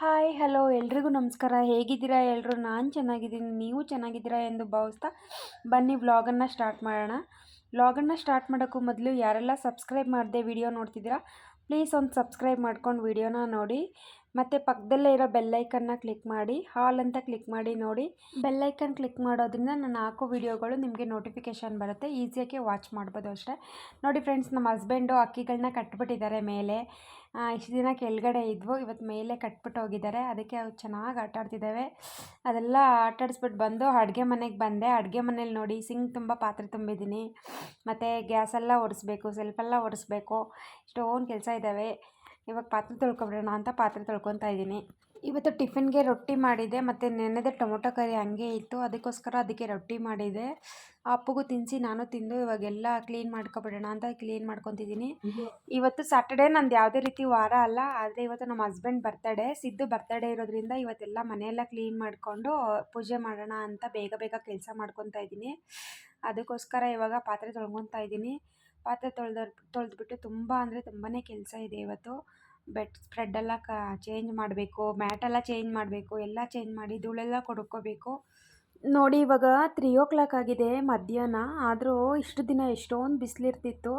Hi hello ಎಲ್ರಿಗೂ ನಮಸ್ಕಾರ. ಹೇಗಿದ್ದೀರಾ? ಎಲ್ಲರೂ ನಾನು ಚೆನ್ನಾಗಿದ್ದೀನಿ. ನೀವು ಚೆನ್ನಾಗಿದ್ದೀರಾ ಎಂದು ಭಾವಿಸ್ತಾ ಬನ್ನಿ, ವ್ಲಾಗನ್ನು ಸ್ಟಾರ್ಟ್ ಮಾಡೋಣ. ವ್ಲಾಗನ್ನು ಸ್ಟಾರ್ಟ್ ಮಾಡೋಕ್ಕೂ ಮೊದಲು ಯಾರೆಲ್ಲ ಸಬ್ಸ್ಕ್ರೈಬ್ ಮಾಡದೆ ವಿಡಿಯೋ ನೋಡ್ತಿದ್ದೀರಾ, ಪ್ಲೀಸ್ ಒಂದು ಸಬ್ಸ್ಕ್ರೈಬ್ ಮಾಡ್ಕೊಂಡು ವಿಡಿಯೋನ ನೋಡಿ. ಮತ್ತು ಪಕ್ಕದಲ್ಲೇ ಇರೋ ಬೆಲ್ಲೈಕನ್ನ ಕ್ಲಿಕ್ ಮಾಡಿ ಹಾಲ್ ಅಂತ ಕ್ಲಿಕ್ ಮಾಡಿ ನೋಡಿ. ಬೆಲ್ಲೈಕನ್ ಕ್ಲಿಕ್ ಮಾಡೋದ್ರಿಂದ ನಾನು ಹಾಕೋ ವಿಡಿಯೋಗಳು ನಿಮಗೆ ನೋಟಿಫಿಕೇಷನ್ ಬರುತ್ತೆ. ಈಸಿಯಾಗಿ ವಾಚ್ ಮಾಡ್ಬೋದು ಅಷ್ಟೇ. ನೋಡಿ ಫ್ರೆಂಡ್ಸ್ ನಮ್ಮ ಹಸ್ಬೆಂಡು ಅಕ್ಕಿಗಳನ್ನ ಕಟ್ಬಿಟ್ಟಿದ್ದಾರೆ ಮೇಲೆ. ಇಷ್ಟು ದಿನ ಕೆಳಗಡೆ ಇದ್ವು ಇವತ್ತು ಮೇಲೆ ಕಟ್ಬಿಟ್ಟು ಹೋಗಿದ್ದಾರೆ. ಅದಕ್ಕೆ ಅವು ಚೆನ್ನಾಗಿ ಆಟ ಆಡ್ತಿದ್ದಾವೆ ಅದೆಲ್ಲ ಆಟಾಡಿಸ್ಬಿಟ್ಟು ಬಂದು ಅಡುಗೆ ಮನೆಗೆ ಬಂದೆ. ಅಡುಗೆ ಮನೇಲಿ ನೋಡಿ ಸಿಂಗ್ ತುಂಬ ಪಾತ್ರೆ ತುಂಬಿದ್ದೀನಿ. ಮತ್ತು ಗ್ಯಾಸೆಲ್ಲ ಒರೆಸ್ಬೇಕು ಸೆಲ್ಫೆಲ್ಲ ಒರೆಸ್ಬೇಕು. ಇಷ್ಟೊಂದು ಕೆಲಸ ಇದ್ದಾವೆ ಇವಾಗ ಪಾತ್ರೆ ತೊಳ್ಕೊಬಿಡೋಣ ಅಂತ ಪಾತ್ರೆ ತೊಳ್ಕೊತಾ ಇದ್ದೀನಿ. ಇವತ್ತು ಟಿಫಿನ್ಗೆ ರೊಟ್ಟಿ ಮಾಡಿದೆ ಮತ್ತು ನೆನೆದೇ ಟೊಮೊಟೊ ಕರಿ ಹಂಗೆ ಇತ್ತು. ಅದಕ್ಕೋಸ್ಕರ ಅದಕ್ಕೆ ರೊಟ್ಟಿ ಮಾಡಿದೆ. ಅಪ್ಪಗೂ ತಿನ್ನಿಸಿ ನಾನು ತಿಂದು ಇವಾಗೆಲ್ಲ ಕ್ಲೀನ್ ಮಾಡ್ಕೊಬಿಡೋಣ ಅಂತ ಕ್ಲೀನ್ ಮಾಡ್ಕೊತಿದ್ದೀನಿ. ಇವತ್ತು ಸಾಟರ್ಡೆ ನಂದು ಯಾವುದೇ ರೀತಿ ವಾರ ಅಲ್ಲ ಆದರೆ ಇವತ್ತು ನಮ್ಮ ಹಸ್ಬೆಂಡ್ ಬರ್ತಡೇ ಸಿದ್ದು ಬರ್ತಡೇ ಇರೋದ್ರಿಂದ ಇವತ್ತೆಲ್ಲ ಮನೆಯೆಲ್ಲ ಕ್ಲೀನ್ ಮಾಡಿಕೊಂಡು ಪೂಜೆ ಮಾಡೋಣ ಅಂತ ಬೇಗ ಬೇಗ ಕೆಲಸ ಮಾಡ್ಕೊತಾ ಇದ್ದೀನಿ. ಅದಕ್ಕೋಸ್ಕರ ಇವಾಗ ಪಾತ್ರೆ ತೊಳ್ಕೊತಾ ಇದ್ದೀನಿ. ಪಾತ್ರೆ ತೊಳೆದು ತೊಳೆದ್ಬಿಟ್ಟು ತುಂಬ ಅಂದರೆ ತುಂಬಾ ಕೆಲಸ ಇದೆ ಇವತ್ತು. ಬೆಡ್ ಸ್ಪ್ರೆಡ್ಡೆಲ್ಲ ಕ ಚೇಂಜ್ ಮಾಡಬೇಕು ಮ್ಯಾಟೆಲ್ಲ ಚೇಂಜ್ ಮಾಡಬೇಕು, ಎಲ್ಲ ಚೇಂಜ್ ಮಾಡಿ ಧೂಳೆಲ್ಲ ಕೊಡ್ಕೋಬೇಕು. ನೋಡಿ ಇವಾಗ ತ್ರೀ ಓ ಕ್ಲಾಕ್ ಆಗಿದೆ ಮಧ್ಯಾಹ್ನ, ಆದರೂ ಇಷ್ಟು ದಿನ ಎಷ್ಟೊಂದು ಬಿಸಿಲಿರ್ತಿತ್ತು.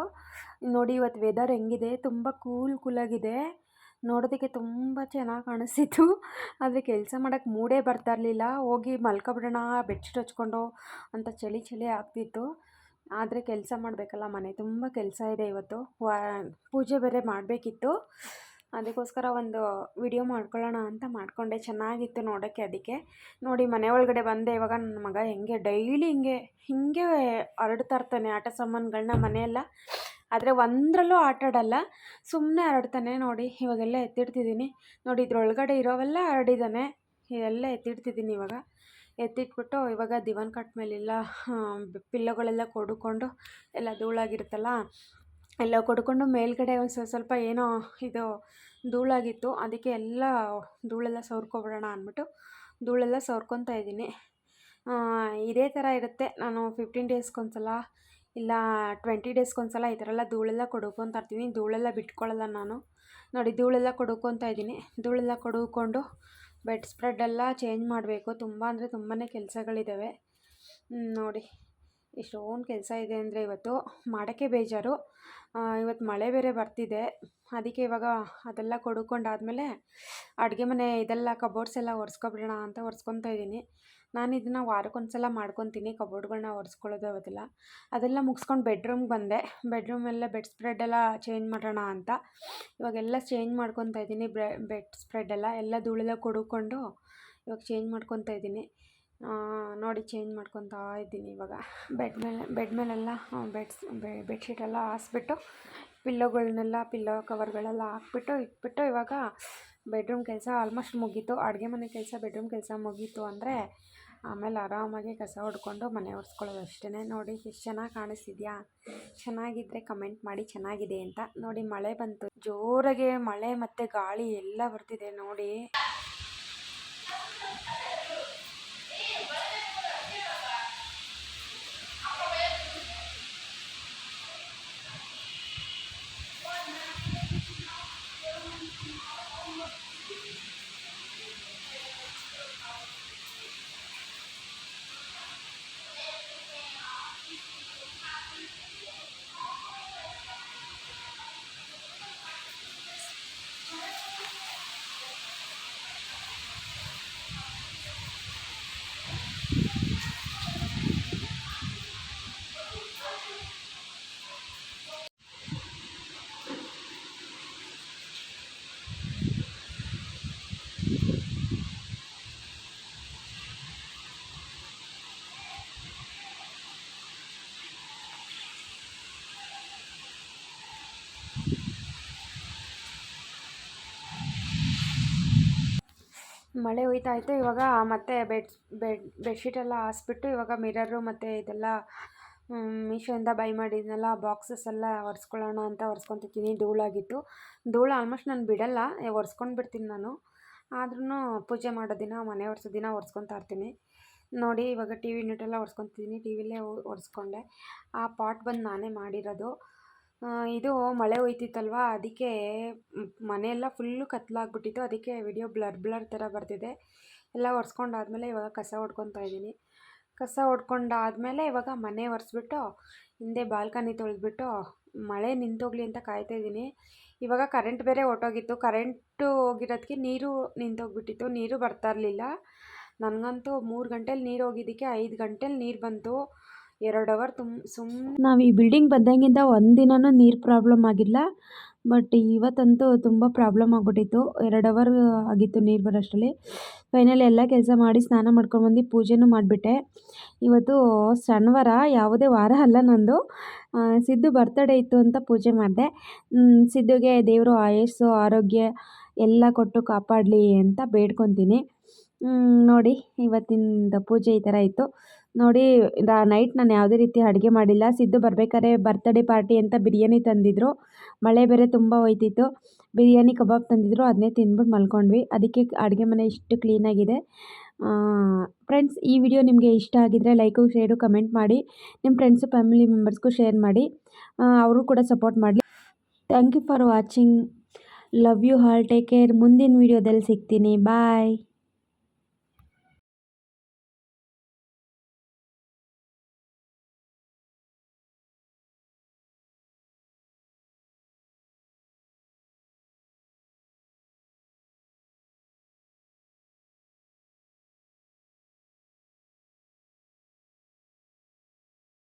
ನೋಡಿ ಇವತ್ತು ವೆದರ್ ಹೆಂಗಿದೆ, ತುಂಬ ಕೂಲ್ ಕೂಲಾಗಿದೆ ನೋಡೋದಕ್ಕೆ ತುಂಬ ಚೆನ್ನಾಗಿ ಕಾಣಿಸ್ತಿತ್ತು. ಆದರೆ ಕೆಲಸ ಮಾಡೋಕ್ಕೆ ಮೂಡೇ ಬರ್ತಾ ಇರಲಿಲ್ಲ. ಹೋಗಿ ಮಲ್ಕೊಬಿಡೋಣ ಬೆಡ್ಶೀಟ್ ಹಚ್ಕೊಂಡು ಅಂತ ಚಳಿ ಚಳಿ ಆಗ್ತಿತ್ತು. ಆದರೆ ಕೆಲಸ ಮಾಡಬೇಕಲ್ಲ ಮನೆ, ತುಂಬ ಕೆಲಸ ಇದೆ ಇವತ್ತು. ಪೂಜೆ ಬೇರೆ ಮಾಡಬೇಕಿತ್ತು. ಅದಕ್ಕೋಸ್ಕರ ಒಂದು ವಿಡಿಯೋ ಮಾಡ್ಕೊಳ್ಳೋಣ ಅಂತ ಮಾಡಿಕೊಂಡೆ. ಚೆನ್ನಾಗಿತ್ತು ನೋಡೋಕ್ಕೆ ಅದಕ್ಕೆ. ನೋಡಿ, ಮನೆ ಒಳಗಡೆ ಬಂದೆ. ಇವಾಗ ನನ್ನ ಮಗ ಹೆಂಗೆ ಡೈಲಿ ಹಿಂಗೆ ಹಿಂಗೆ ಹರಡ್ತಾ ಇರ್ತಾನೆ ಆಟ ಸಾಮಾನುಗಳನ್ನ ಮನೆಯೆಲ್ಲ. ಆದರೆ ಒಂದರಲ್ಲೂ ಆಟ ಆಡಲ್ಲ ಸುಮ್ಮನೆ ಹರಡ್ತಾನೆ ನೋಡಿ. ಇವಾಗೆಲ್ಲ ಎತ್ತಿಡ್ತಿದ್ದೀನಿ. ನೋಡಿ, ಇದ್ರೊಳಗಡೆ ಇರೋವೆಲ್ಲ ಹರಡಿದ್ದಾನೆ ಇದೆಲ್ಲ ಎತ್ತಿಡ್ತಿದ್ದೀನಿ ಇವಾಗ. ಎತ್ತಿಟ್ಬಿಟ್ಟು ಇವಾಗ ದಿವಾನ್ ಕಟ್ ಮೇಲೆಲ್ಲ ಪಿಲ್ಲೋಗಳೆಲ್ಲ ಕೊಡುಕೊಂಡು, ಎಲ್ಲ ಧೂಳಾಗಿರುತ್ತಲ್ಲ, ಎಲ್ಲ ಕೊಡ್ಕೊಂಡು ಮೇಲ್ಗಡೆ ಒಂದು ಸ್ವಲ್ಪ ಏನೋ ಇದು ಧೂಳಾಗಿತ್ತು. ಅದಕ್ಕೆ ಎಲ್ಲ ಧೂಳೆಲ್ಲ ಸವರ್ಕೊಬಿಡೋಣ ಅಂದ್ಬಿಟ್ಟು ಧೂಳೆಲ್ಲ ಸವರ್ಕೊತಾ ಇದ್ದೀನಿ. ಇದೇ ಥರ ಇರುತ್ತೆ. ನಾನು ಫಿಫ್ಟೀನ್ ಡೇಸ್ಗೊಂದ್ಸಲ ಇಲ್ಲ ಟ್ವೆಂಟಿ ಡೇಸ್ಗೊಂದ್ಸಲ ಈ ಥರ ಎಲ್ಲ ಧೂಳೆಲ್ಲ ಕೊಡ್ಕೊತಾ ಇರ್ತೀನಿ. ಧೂಳೆಲ್ಲ ಬಿಟ್ಕೊಳ್ಳಲ್ಲ ನಾನು. ನೋಡಿ, ಧೂಳೆಲ್ಲ ಕೊಡುಕೊತಾ ಇದ್ದೀನಿ. ಧೂಳೆಲ್ಲ ಕೊಡುಕೊಂಡು ಬೆಡ್ ಸ್ಪ್ರೆಡ್ ಎಲ್ಲ ಚೇಂಜ್ ಮಾಡಬೇಕು. ತುಂಬ ಅಂದರೆ ತುಂಬಾ ಕೆಲಸಗಳಿದ್ದಾವೆ ನೋಡಿ. ಎಷ್ಟೊಂದು ಕೆಲಸ ಇದೆ ಅಂದರೆ ಇವತ್ತು ಮಾಡೋಕ್ಕೆ ಬೇಜಾರು. ಇವತ್ತು ಮಳೆ ಬೇರೆ ಬರ್ತಿದೆ. ಅದಕ್ಕೆ ಇವಾಗ ಅದೆಲ್ಲ ಕೊಡುಕೊಂಡಾದಮೇಲೆ ಅಡುಗೆ ಮನೆ ಇದೆಲ್ಲ ಕಬೋರ್ಡ್ಸ್ ಎಲ್ಲ ಒರೆಸ್ಕೊಬಿಡೋಣ ಅಂತ ಒರೆಸ್ಕೊತಾ ಇದ್ದೀನಿ ನಾನು ಇದನ್ನು ವಾರಕ್ಕೊಂದ್ಸಲ ಮಾಡ್ಕೊತೀನಿ ಕಬೋರ್ಡ್ಗಳನ್ನ ಒರೆಸ್ಕೊಳ್ಳೋದು ಅದೆಲ್ಲ ಅದೆಲ್ಲ ಮುಗಿಸ್ಕೊಂಡು ಬೆಡ್ರೂಮ್ಗೆ ಬಂದೆ. ಬೆಡ್ರೂಮೆಲ್ಲ ಬೆಡ್ ಸ್ಪ್ರೆಡ್ ಎಲ್ಲ ಚೇಂಜ್ ಮಾಡೋಣ ಅಂತ. ಇವಾಗೆಲ್ಲ ಚೇಂಜ್ ಮಾಡ್ಕೊತಾ ಇದ್ದೀನಿ ಬೆಡ್ ಸ್ಪ್ರೆಡ್ ಎಲ್ಲ. ಎಲ್ಲ ಧೂಳೆಲ್ಲ ಕೊಡ್ಕೊಂಡು ಇವಾಗ ಚೇಂಜ್ ಮಾಡ್ಕೊತಾ ಇದ್ದೀನಿ. ನೋಡಿ ಚೇಂಜ್ ಮಾಡ್ಕೊತಾ ಇದ್ದೀನಿ ಇವಾಗ. ಬೆಡ್ ಮೇಲೆ ಬೆಡ್ ಮೇಲೆಲ್ಲ ಬೆಡ್ಸ್ ಬೆಡ್ಶೀಟೆಲ್ಲ ಹಾಸ್ಬಿಟ್ಟು ಪಿಲ್ಲೋಗಳನ್ನೆಲ್ಲ ಪಿಲ್ಲೋ ಕವರ್ಗಳೆಲ್ಲ ಹಾಕ್ಬಿಟ್ಟು, ಇಟ್ಬಿಟ್ಟು ಇವಾಗ ಬೆಡ್ರೂಮ್ ಕೆಲಸ ಆಲ್ಮೋಸ್ಟ್ ಮುಗೀತು. ಅಡುಗೆ ಮನೆ ಕೆಲಸ, ಬೆಡ್ರೂಮ್ ಕೆಲಸ ಮುಗೀತು ಅಂದರೆ ಆಮೇಲೆ ಆರಾಮಾಗಿ ಕಸ ಹೊಡ್ಕೊಂಡು ಮನೆ ಒರೆಸ್ಕೊಳ್ಳೋದು ಅಷ್ಟೇ ನೋಡಿ, ಎಷ್ಟು ಚೆನ್ನಾಗಿ ಕಾಣಿಸ್ತಿದ್ಯಾ? ಚೆನ್ನಾಗಿದ್ದರೆ ಕಮೆಂಟ್ ಮಾಡಿ ಚೆನ್ನಾಗಿದೆ ಅಂತ. ನೋಡಿ, ಮಳೆ ಬಂತು. ಜೋರಾಗೆ ಮಳೆ ಮತ್ತು ಗಾಳಿ ಎಲ್ಲ ಬರ್ತಿದೆ ನೋಡಿ. ಮಳೆ ಹೋಯ್ತಾ ಇತ್ತು, ಇವಾಗ ಮತ್ತೆ ಬೆಡ್ ಬೆಡ್ ಬೆಡ್ಶೀಟೆಲ್ಲ ಹಾಸ್ಬಿಟ್ಟು ಇವಾಗ ಮಿರರು ಮತ್ತು ಇದೆಲ್ಲ ಮೀಶೋಯಿಂದ ಬೈ ಮಾಡಿದ್ನೆಲ್ಲ ಬಾಕ್ಸಸ್ ಎಲ್ಲ ಒರೆಸ್ಕೊಳ್ಳೋಣ ಅಂತ ಒರೆಸ್ಕೊತಿದ್ದೀನಿ ಧೂಳಾಗಿತ್ತು. ಧೂಳು ಆಲ್ಮೋಸ್ಟ್ ನಾನು ಬಿಡಲ್ಲ ಒರೆಸ್ಕೊಂಡು ಬಿಡ್ತೀನಿ ನಾನು. ಆದ್ರೂ ಪೂಜೆ ಮಾಡೋ ದಿನ, ಮನೆ ಒರೆಸೋ ದಿನ ಒರೆಸ್ಕೊತಾ ಇರ್ತೀನಿ. ನೋಡಿ, ಇವಾಗ ಟಿ ವಿ ಯೂನಿಟೆಲ್ಲ ಒರೆಸ್ಕೊತಿದ್ದೀನಿ ಟಿ ವಿಲೇ ಒರೆಸ್ಕೊಂಡೆ. ಆ ಪಾಟ್ ಬಂದು ನಾನೇ ಮಾಡಿರೋದು. ಇದು ಮಳೆ ಹೋಯ್ತಿತ್ತಲ್ವಾ? ಅದಕ್ಕೆ ಮನೆಯೆಲ್ಲ ಫುಲ್ಲು ಕತ್ಲಾಗ್ಬಿಟ್ಟಿತ್ತು. ಅದಕ್ಕೆ ವಿಡಿಯೋ ಬ್ಲರ್ ಬ್ಲರ್ ಥರ ಬರ್ತಿದೆ. ಎಲ್ಲ ಒರೆಸ್ಕೊಂಡಾದ್ಮೇಲೆ ಇವಾಗ ಕಸ ಹೊಡ್ಕೊತಾ ಇದ್ದೀನಿ. ಕಸ ಹೊಡ್ಕೊಂಡಾದ್ಮೇಲೆ ಇವಾಗ ಮನೆ ಒರೆಸ್ಬಿಟ್ಟು, ಹಿಂದೆ ಬಾಲ್ಕನಿ ತೊಳೆದ್ಬಿಟ್ಟು, ಮಳೆ ನಿಂತೋಗ್ಲಿ ಅಂತ ಕಾಯ್ತಾ ಇದ್ದೀನಿ. ಇವಾಗ ಕರೆಂಟ್ ಬೇರೆ ಹೊಟ್ಟೋಗಿತ್ತು ಕರೆಂಟು ಹೋಗಿರೋದಕ್ಕೆ ನೀರು ನಿಂತೋಗ್ಬಿಟ್ಟಿತ್ತು. ನೀರು ಬರ್ತಾ ಇರಲಿಲ್ಲ. ನನಗಂತೂ ಮೂರು ಗಂಟೆಲಿ ನೀರು ಹೋಗಿದ್ದಕ್ಕೆ ಐದು ಗಂಟೆಲಿ ನೀರು ಬಂತು. ಎರಡು ಅವರ್ ತುಂಬ ಸುಮ್, ನಾವು ಈ ಬಿಲ್ಡಿಂಗ್ ಬಂದಾಗಿಂದ ದಿನವೂ ನೀರು ಪ್ರಾಬ್ಲಮ್ ಆಗಿಲ್ಲ. ಬಟ್ ಇವತ್ತಂತೂ ತುಂಬ ಪ್ರಾಬ್ಲಮ್ ಆಗಿಬಿಟ್ಟಿತ್ತು. ಎರಡು ಅವರ್ ಆಗಿತ್ತು ನೀರು ಬರೋಷ್ಟರಲ್ಲಿ. ಫೈನಲಿ ಎಲ್ಲ ಕೆಲಸ ಮಾಡಿ ಸ್ನಾನ ಮಾಡ್ಕೊಂಡು ಬಂದು ಪೂಜೆನೂ ಮಾಡಿಬಿಟ್ಟೆ. ಇವತ್ತು ಶನಿವಾರ, ಯಾವುದೇ ವಾರ ಅಲ್ಲ ನಂದು. ಸಿದ್ದು ಬರ್ತಡೇ ಇತ್ತು ಅಂತ ಪೂಜೆ ಮಾಡಿದೆ. ಸಿದ್ದುಗೆ ದೇವರು ಆಯಸ್ಸು, ಆರೋಗ್ಯ ಎಲ್ಲ ಕೊಟ್ಟು ಕಾಪಾಡಲಿ ಅಂತ ಬೇಡ್ಕೊತೀನಿ. ನೋಡಿ ಇವತ್ತಿಂದ ಪೂಜೆ ಈ ಥರ ಇತ್ತು. ನೋಡಿ ನೈಟ್ ನಾನು ಯಾವುದೇ ರೀತಿ ಅಡುಗೆ ಮಾಡಿಲ್ಲ. ಸಿದ್ದು ಬರ್ಬೇಕಾದ್ರೆ ಬರ್ತ್ಡೇ ಪಾರ್ಟಿ ಅಂತ ಬಿರಿಯಾನಿ ತಂದಿದ್ರು. ಮಳೆ ಬೇರೆ ತುಂಬ ಹೋಯ್ತಿತ್ತು. ಬಿರಿಯಾನಿ ಕಬಾಬ್ ತಂದಿದ್ರು. ಅದನ್ನೇ ತಿಂದ್ಬಿಟ್ಟು ಮಲ್ಕೊಂಡ್ವಿ. ಅದಕ್ಕೆ ಅಡುಗೆ ಮನೆ ಇಷ್ಟು ಕ್ಲೀನಾಗಿದೆ ಫ್ರೆಂಡ್ಸ್ ಈ ವಿಡಿಯೋ ನಿಮಗೆ ಇಷ್ಟ ಆಗಿದ್ರೆ ಲೈಕು ಶೇರು ಕಮೆಂಟ್ ಮಾಡಿ. ನಿಮ್ಮ ಫ್ರೆಂಡ್ಸು ಫ್ಯಾಮಿಲಿ ಮೆಂಬರ್ಸ್ಗೂ ಶೇರ್ ಮಾಡಿ. ಅವರು ಕೂಡ ಸಪೋರ್ಟ್ ಮಾಡಲಿ. Thank you for watching love you all take care ಮುಂದಿನ ವಿಡಿಯೋದಲ್ಲಿ ಸಿಗ್ತೀನಿ. ಬಾಯ್